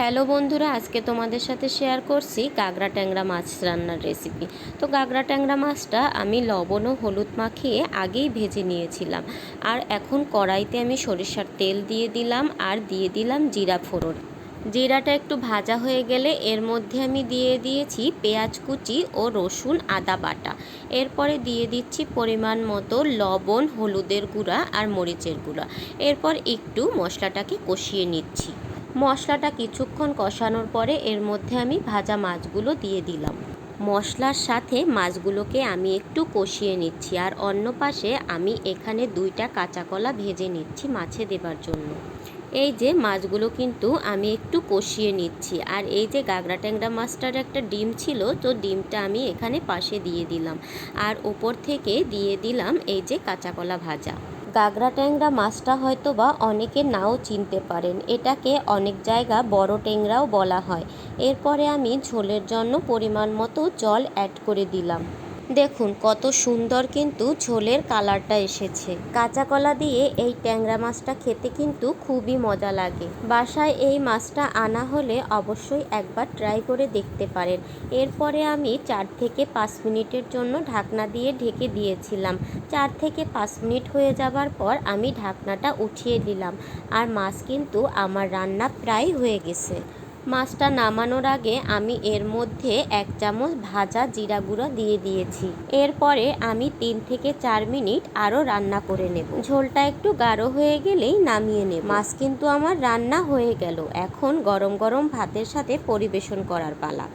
Hello বন্ধুরা, আজকে তোমাদের সাথে শেয়ার করছি গাগরা ট্যাংরা মাছ রান্নার রেসিপি তো গাগরা ট্যাংরা মাছটা আমি লবণ ও হলুদ মাখিয়ে আগেই ভেজে নিয়েছিলাম। আর এখন কড়াইতে আমি সরিষার তেল দিয়ে দিলাম আর দিয়ে দিলাম জিরা ফোড়ন। জিরাটা একটু ভাজা হয়ে গেলে এর মধ্যে আমি দিয়ে দিয়েছি পেঁয়াজ কুচি ও রসুন আদা বাটা। এরপরে দিয়ে দিচ্ছি পরিমাণ মতো লবণ, হলুদের গুঁড়া আর মরিচের গুঁড়া। এরপর একটু মশলাটাকে কষিয়ে নিচ্ছি। মশলাটা কিছুক্ষণ কষানোর পরে এর মধ্যে আমি ভাজা মাছগুলো দিয়ে দিলাম। মশলার সাথে মাছগুলোকে আমি একটু কষিয়ে নিচ্ছি আর অন্য পাশে আমি এখানে দুইটা কাঁচা কলা ভেজে নিচ্ছি মাছে দেবার জন্য। এই যে মাছগুলো কিন্তু আমি একটু কষিয়ে নিচ্ছি আর এই যে গাগরা ট্যাংরা মাছটার একটা ডিম ছিল, তো ডিমটা আমি এখানে পাশে দিয়ে দিলাম। আর ওপর থেকে দিয়ে দিলাম এই যে কাঁচা কলা ভাজা। গাগরা ট্যাংরা মাছটা হয়তো বা অনেকে নাও চিনতে পারেন। এটাকে অনেক জায়গা বড় ট্যাংরাও বলা হয়। এরপরে আমি ঝোলের জন্য পরিমাণ মতো জল অ্যাড করে দিলাম। দেখুন, কত সুন্দর কিন্তু ঝোলের কালারটা এসেছে। কাঁচা কলা দিয়ে এই ট্যাংরা মাছটা খেতে কিন্তু খুবই মজা লাগে। বাসায় এই মাছটা আনা হলে অবশ্যই একবার ট্রাই করে দেখতে পারেন। এরপরে আমি চার থেকে পাঁচ মিনিটের জন্য ঢাকনা দিয়ে ঢেকে দিয়েছিলাম। চার থেকে পাঁচ মিনিট হয়ে যাবার পর আমি ঢাকনাটা উঠিয়ে দিলাম। আর মাছ কিন্তু আমার রান্না প্রায় হয়ে গেছে। মাছটা নামানোর আগে আমি এর মধ্যে এক চামচ ভাজা জিরা গুঁড়ো দিয়ে দিয়েছি। এরপরে আমি তিন থেকে চার মিনিট আরও রান্না করে নেব। ঝোলটা একটু গাঢ় হয়ে গেলেই নামিয়ে নেব। মাছ কিন্তু আমার রান্না হয়ে গেল। এখন গরম গরম ভাতের সাথে পরিবেশন করার পালা।